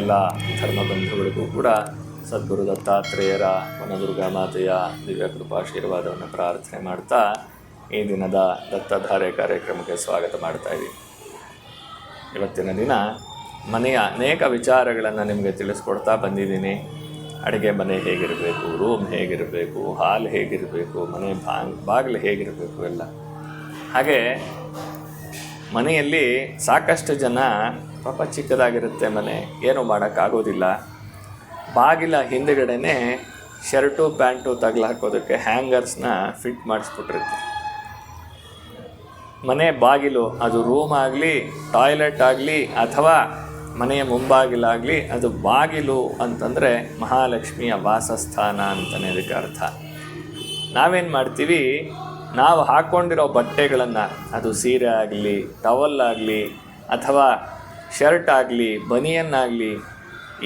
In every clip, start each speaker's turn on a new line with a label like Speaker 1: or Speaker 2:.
Speaker 1: ಎಲ್ಲ ಧರ್ಮಬಂಧುಗಳಿಗೂ ಕೂಡ ಸದ್ಗುರು ದತ್ತಾತ್ರೇಯರ ವನದುರ್ಗಾ ಮಾತೆಯ ದಿವ್ಯ ಕೃಪಾಶೀರ್ವಾದವನ್ನು ಪ್ರಾರ್ಥನೆ ಮಾಡ್ತಾ ಈ ದಿನದ ದತ್ತಧಾರೆ ಕಾರ್ಯಕ್ರಮಕ್ಕೆ ಸ್ವಾಗತ ಮಾಡ್ತಾ ಇದ್ದೀವಿ ಇವತ್ತಿನ ದಿನ ಮನೆಯ ಅನೇಕ ವಿಚಾರಗಳನ್ನು ನಿಮಗೆ ತಿಳಿಸ್ಕೊಡ್ತಾ ಬಂದಿದ್ದೀನಿ. ಅಡುಗೆ ಮನೆ ಹೇಗಿರಬೇಕು ರೂಮ್ ಹೇಗಿರಬೇಕು ಹಾಲ್ ಹೇಗಿರಬೇಕು, ಮನೆ ಬಾಂಗ್, ಬಾಗಿಲು ಹೇಗಿರಬೇಕು ಎಲ್ಲ. ಹಾಗೆ ಮನೆಯಲ್ಲಿ ಸಾಕಷ್ಟು ಜನ ಪಾಪ ಚಿಕ್ಕದಾಗಿರುತ್ತೆ ಮನೆ, ಏನೂ ಮಾಡೋಕ್ಕಾಗೋದಿಲ್ಲ. ಬಾಗಿಲ ಹಿಂದುಗಡೆನೇ ಶರ್ಟು, ಪ್ಯಾಂಟು ತಗಲು ಹಾಕೋದಕ್ಕೆ ಹ್ಯಾಂಗರ್ಸ್ನ ಫಿಟ್ ಮಾಡಿಸ್ಬಿಟ್ಟಿರುತ್ತೆ. ಮನೆ ಬಾಗಿಲು, ಅದು ರೂಮ್ ಆಗಲಿ, ಟಾಯ್ಲೆಟ್ ಆಗಲಿ, ಅಥವಾ ಮನೆಯ ಮುಂಬಾಗಿಲಾಗಲಿ ಅದು ಬಾಗಿಲು ಅಂತಂದರೆ ಮಹಾಲಕ್ಷ್ಮಿಯ ವಾಸಸ್ಥಾನ ಅಂತಲೇ ಅದಕ್ಕೆ ಅರ್ಥ. ನಾವೇನು ಮಾಡ್ತೀವಿ, ನಾವು ಹಾಕ್ಕೊಂಡಿರೋ ಬಟ್ಟೆಗಳನ್ನು, ಅದು ಸೀರೆ ಆಗಲಿ ಟವಲ್ ಆಗಲಿ, ಅಥವಾ ಶರ್ಟ್ ಆಗಲಿ ಬನಿಯನ್ನಾಗಲಿ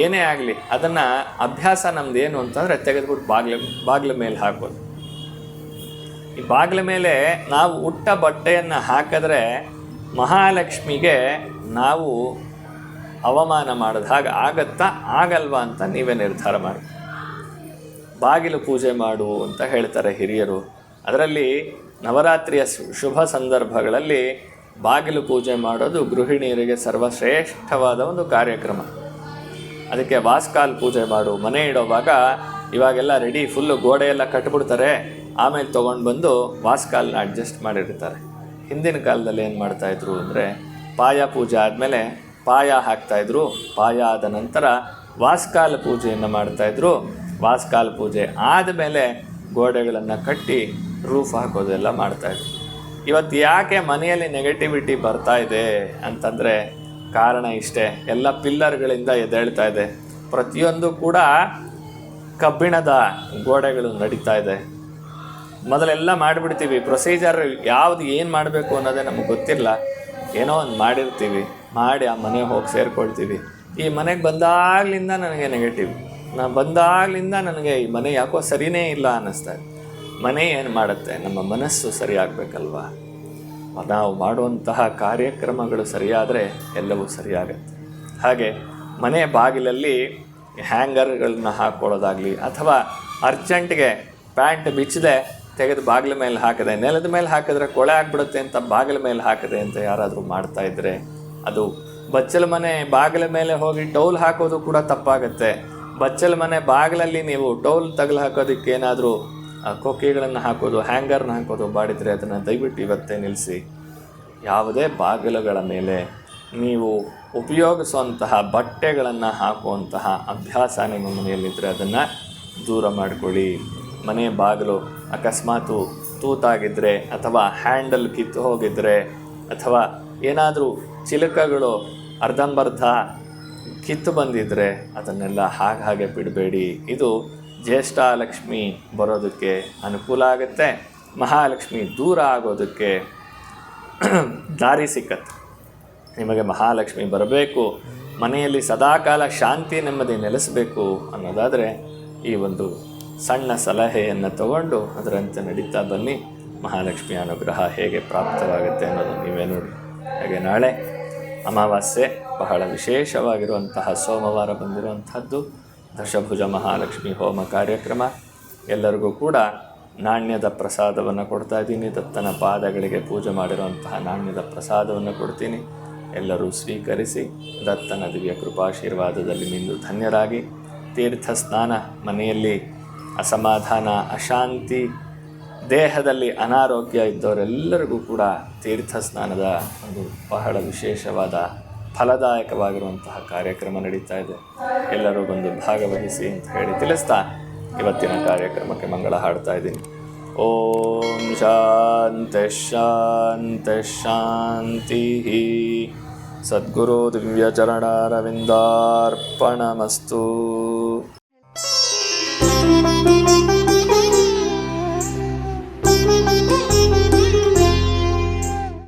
Speaker 1: ಏನೇ ಆಗಲಿ, ಅದನ್ನು ಅಭ್ಯಾಸ ನಮ್ದು ಏನು ಅಂತಂದರೆ ತೆಗೆದುಬಿಟ್ಟು ಬಾಗಿಲ ಬಾಗಿಲ ಮೇಲೆ ಹಾಕೋದು. ಈ ಬಾಗಿಲ ಮೇಲೆ ನಾವು ಉಟ್ಟ ಬಟ್ಟೆಯನ್ನು ಹಾಕಿದ್ರೆ ಮಹಾಲಕ್ಷ್ಮಿಗೆ ನಾವು ಅವಮಾನ ಮಾಡಿದ ಹಾಗೆ ಆಗತ್ತಾ, ಆಗಲ್ವಾ ಅಂತ ನೀವೇ ನಿರ್ಧಾರ ಮಾಡಿ. ಬಾಗಿಲು ಪೂಜೆ ಮಾಡು ಅಂತ ಹೇಳ್ತಾರೆ ಹಿರಿಯರು. ಅದರಲ್ಲಿ ನವರಾತ್ರಿಯ ಶುಭ ಸಂದರ್ಭಗಳಲ್ಲಿ ಬಾಗಿಲು ಪೂಜೆ ಮಾಡೋದು ಗೃಹಿಣಿಯರಿಗೆ ಸರ್ವಶ್ರೇಷ್ಠವಾದ ಒಂದು ಕಾರ್ಯಕ್ರಮ. ಅದಕ್ಕೆ ವಾಸ್ಕಾಲ್ ಪೂಜೆ ಮಾಡು, ಮನೆ ಇಡೋವಾಗ ಇವಾಗೆಲ್ಲ ರೆಡಿ ಫುಲ್ಲು ಗೋಡೆ ಎಲ್ಲ ಕಟ್ಬಿಡ್ತಾರೆ. ಆಮೇಲೆ ತೊಗೊಂಡು ಬಂದು ವಾಸ್ಕಾಲ್ನ ಅಡ್ಜಸ್ಟ್ ಮಾಡಿರ್ತಾರೆ. ಹಿಂದಿನ ಕಾಲದಲ್ಲಿ ಏನು ಮಾಡ್ತಾಯಿದ್ರು ಅಂದರೆ ಪಾಯ ಪೂಜೆ ಆದಮೇಲೆ ಪಾಯ ಹಾಕ್ತಾಯಿದ್ರು ಪಾಯ ಆದ ನಂತರ ವಾಸ್ಕಾಲ್ ಪೂಜೆಯನ್ನು ಮಾಡ್ತಾಯಿದ್ರು ವಾಸ್ಕಾಲ್ ಪೂಜೆ ಆದಮೇಲೆ ಗೋಡೆಗಳನ್ನು ಕಟ್ಟಿ ರೂಫ್ ಹಾಕೋದೆಲ್ಲ ಮಾಡ್ತಾಯಿದ್ರು ಇವತ್ತು ಯಾಕೆ ಮನೆಯಲ್ಲಿ ನೆಗೆಟಿವಿಟಿ ಬರ್ತಾ ಇದೆ ಅಂತಂದರೆ ಕಾರಣ ಇಷ್ಟೇ. ಎಲ್ಲ ಪಿಲ್ಲರ್ಗಳಿಂದ ಎದ್ದೇಳ್ತಾ ಇದೆ. ಪ್ರತಿಯೊಂದು ಕೂಡ ಕಬ್ಬಿಣದ ಗೋಡೆಗಳು ನಡೀತಾ ಇದೆ. ಮೊದಲೆಲ್ಲ ಮಾಡಿಬಿಡ್ತೀವಿ. ಪ್ರೊಸೀಜರ್ ಯಾವುದು ಏನು ಮಾಡಬೇಕು ಅನ್ನೋದೇ ನಮಗೆ ಗೊತ್ತಿಲ್ಲ. ಏನೋ ಒಂದು ಮಾಡಿರ್ತೀವಿ. ಮಾಡಿ ಆ ಮನೆಗೆ ಹೋಗಿ ಸೇರ್ಕೊಳ್ತೀವಿ. ಈ ಮನೆಗೆ ಬಂದಾಗ್ಲಿಂದ ನನಗೆ ನೆಗೆಟಿವ್ ನಾನು ಬಂದಾಗ್ಲಿಂದ ನನಗೆ ಈ ಮನೆ ಯಾಕೋ ಸರಿನೇ ಇಲ್ಲ ಅನ್ನಿಸ್ತಾ ಇದೆ. ಮನೆ ಏನು ಮಾಡುತ್ತೆ? ನಮ್ಮ ಮನಸ್ಸು ಸರಿಯಾಗಬೇಕಲ್ವಾ? ನಾವು ಮಾಡುವಂತಹ ಕಾರ್ಯಕ್ರಮಗಳು ಸರಿಯಾದರೆ ಎಲ್ಲವೂ ಸರಿಯಾಗತ್ತೆ. ಹಾಗೆ ಮನೆ ಬಾಗಿಲಲ್ಲಿ ಹ್ಯಾಂಗರ್ಗಳನ್ನ ಹಾಕ್ಕೊಳ್ಳೋದಾಗಲಿ ಅಥವಾ ಅರ್ಜೆಂಟ್ಗೆ ಪ್ಯಾಂಟ್ ಬಿಚ್ಚದೆ, ತೆಗೆದು ಬಾಗಿಲ ಮೇಲೆ ಹಾಕಿದೆ, ನೆಲದ ಮೇಲೆ ಹಾಕಿದ್ರೆ ಕೊಳೆ ಆಗಿಬಿಡುತ್ತೆ ಅಂತ ಬಾಗಿಲ ಮೇಲೆ ಹಾಕಿದೆ ಅಂತ ಯಾರಾದರೂ ಮಾಡ್ತಾ ಇದ್ದರೆ ಅದು ಬಚ್ಚಲ ಮನೆ ಬಾಗಿಲ ಮೇಲೆ ಹೋಗಿ ಟೌಲ್ ಹಾಕೋದು ಕೂಡ ತಪ್ಪಾಗುತ್ತೆ. ಬಚ್ಚಲ ಮನೆ ಬಾಗಿಲಲ್ಲಿ ನೀವು ಟೌಲ್ ತಗಲು ಹಾಕೋದಕ್ಕೆ ಏನಾದರೂ ಕೊಕ್ಕಿಗಳನ್ನು ಹಾಕೋದು, ಹ್ಯಾಂಗರ್ನ ಹಾಕೋದು ಬಾಡಿದರೆ ಅದನ್ನು ದಯವಿಟ್ಟು ಇವತ್ತೇ ನಿಲ್ಲಿಸಿ. ಯಾವುದೇ ಬಾಗಿಲುಗಳ ಮೇಲೆ ನೀವು ಉಪಯೋಗಿಸುವಂತಹ ಬಟ್ಟೆಗಳನ್ನು ಹಾಕುವಂತಹ ಅಭ್ಯಾಸ ನಿಮ್ಮ ಮನೆಯಲ್ಲಿದ್ದರೆ ಅದನ್ನು ದೂರ ಮಾಡಿಕೊಳ್ಳಿ. ಮನೆ ಬಾಗಿಲು ಅಕಸ್ಮಾತು ತೂತಾಗಿದ್ದರೆ ಅಥವಾ ಹ್ಯಾಂಡಲ್ ಕಿತ್ತು ಹೋಗಿದ್ದರೆ ಅಥವಾ ಏನಾದರೂ ಚಿಲಕಗಳು ಅರ್ಧಂಬರ್ಧ ಕಿತ್ತು ಬಂದಿದ್ದರೆ ಅದನ್ನೆಲ್ಲ ಹಾಗೆ ಹಾಗೆ ಬಿಡಬೇಡಿ. ಇದು ಜ್ಯೇಷ್ಠ ಲಕ್ಷ್ಮಿ ಬರೋದಕ್ಕೆ ಅನುಕೂಲ ಆಗುತ್ತೆ. ಮಹಾಲಕ್ಷ್ಮಿ ದೂರ ಆಗೋದಕ್ಕೆ ದಾರಿ ಸಿಕ್ಕತ್ತೆ. ನಿಮಗೆ ಮಹಾಲಕ್ಷ್ಮಿ ಬರಬೇಕು, ಮನೆಯಲ್ಲಿ ಸದಾಕಾಲ ಶಾಂತಿ ನೆಮ್ಮದಿ ನೆಲೆಸಬೇಕು ಅನ್ನೋದಾದರೆ ಈ ಒಂದು ಸಣ್ಣ ಸಲಹೆಯನ್ನು ತಗೊಂಡು ಅದರಂತೆ ನಡೀತಾ ಬನ್ನಿ. ಮಹಾಲಕ್ಷ್ಮಿ ಅನುಗ್ರಹ ಹೇಗೆ ಪ್ರಾಪ್ತವಾಗುತ್ತೆ ಅನ್ನೋದು ನೀವೇ ನೋಡಿ. ಹಾಗೆ ನಾಳೆ ಅಮಾವಾಸ್ಯೆ ಬಹಳ ವಿಶೇಷವಾಗಿರುವಂತಹ ಸೋಮವಾರ ಬಂದಿರುವಂಥದ್ದು ದಶಭುಜ ಮಹಾಲಕ್ಷ್ಮಿ ಹೋಮ ಕಾರ್ಯಕ್ರಮ. ಎಲ್ಲರಿಗೂ ಕೂಡ ನಾಣ್ಯದ ಪ್ರಸಾದವನ್ನು ಕೊಡ್ತಾ ಇದ್ದೀನಿ. ದತ್ತನ ಪಾದಗಳಿಗೆ ಪೂಜೆ ಮಾಡಿರುವಂತಹ ನಾಣ್ಯದ ಪ್ರಸಾದವನ್ನು ಕೊಡ್ತೀನಿ. ಎಲ್ಲರೂ ಸ್ವೀಕರಿಸಿ ದತ್ತನ ದಿವ್ಯ ಕೃಪಾಶೀರ್ವಾದದಲ್ಲಿ ನಿಂದು ಧನ್ಯರಾಗಿ. ತೀರ್ಥ ಸ್ನಾನ ಮನೆಯಲ್ಲಿ ಅಸಮಾಧಾನ, ಅಶಾಂತಿ, ದೇಹದಲ್ಲಿ ಅನಾರೋಗ್ಯ ಇದ್ದವರೆಲ್ಲರಿಗೂ ಕೂಡ ತೀರ್ಥ ಸ್ನಾನದ ಒಂದು ಬಹಳ ವಿಶೇಷವಾದ ಫಲದಾಯಕವಾಗಿರುವಂತಹ ಕಾರ್ಯಕ್ರಮ ನಡೀತಾ ಇದೆ. ಎಲ್ಲರೂ ಬಂದು ಭಾಗವಹಿಸಿ ಅಂತ ಹೇಳಿ ತಿಳಿಸ್ತಾ ಇವತ್ತಿನ ಕಾರ್ಯಕ್ರಮಕ್ಕೆ ಮಂಗಳ ಹಾಡ್ತಾ ಇದ್ದೀನಿ. ಓಂ ಶಾಂತಿ ಶಾಂತಿ ಶಾಂತಿ. ಸದ್ಗುರು ದಿವ್ಯಚರಣಾರವಿಂದಾರ್ಪಣಮಸ್ತು.